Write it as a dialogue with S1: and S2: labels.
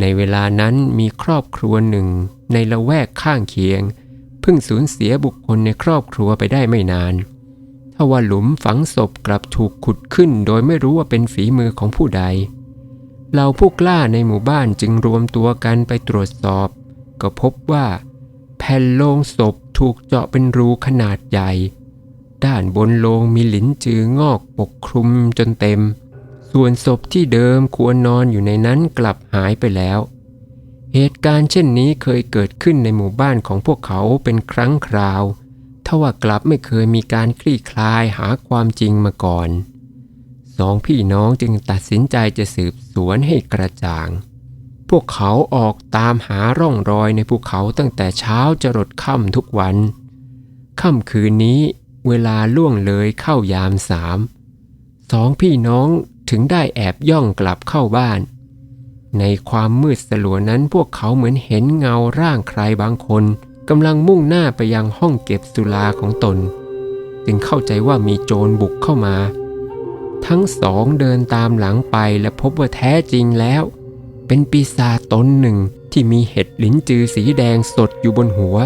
S1: ในเวลานั้นมีครอบครัวหนึ่ง ในละแวกข้างเคียง เพิ่งสูญเสียบุคคลในครอบครัวไปได้ไม่นานทว่าหลุมฝังศพกลับถูกขุดขึ้น โดยไม่รู้ว่าเป็นฝีมือของผู้ใดเหล่าผู้กล้าในหมู่บ้านจึงรวมตัวกันไปตรวจสอบ ก็พบว่า แผ่นโลงศพถูกเจาะเป็นรูขนาดใหญ่ ด้านบนโลงมีหลินจืองอกปกคลุมจนเต็ม ส่วนศพที่เดิมควรนอนอยู่ในนั้นกลับหายไปแล้ว เหตุการณ์เช่นนี้เคยเกิดขึ้นในหมู่บ้านของพวกเขาเป็นครั้งคราวทว่ากลับไม่เคยมีการคลี่คลายหาความจริงมาก่อนสองพี่น้องจึงตัดสินใจจะสืบสวนให้กระจ่าง พวกเขาออกตามหาร่องรอยในภูเขาตั้งแต่เช้าจรดค่ำทุกวัน ค่ำคืนนี้เวลาล่วงเลยเข้ายามสามสองพี่น้อง ถึงได้แอบย่องกลับเข้าบ้าน ในความมืดสลัวนั้นพวกเขาเหมือนเห็นเงาร่างใครบางคนกำลังมุ่งหน้าไปยังห้องเก็บสุราของตน จึงเข้าใจว่ามีโจรบุกเข้ามา ทั้งสองเดินตามหลังไปและพบว่าแท้จริงแล้ว เป็นปีศาจตนหนึ่งที่มีเห็ดลิ้นจือสีแดงสดอยู่บนหัว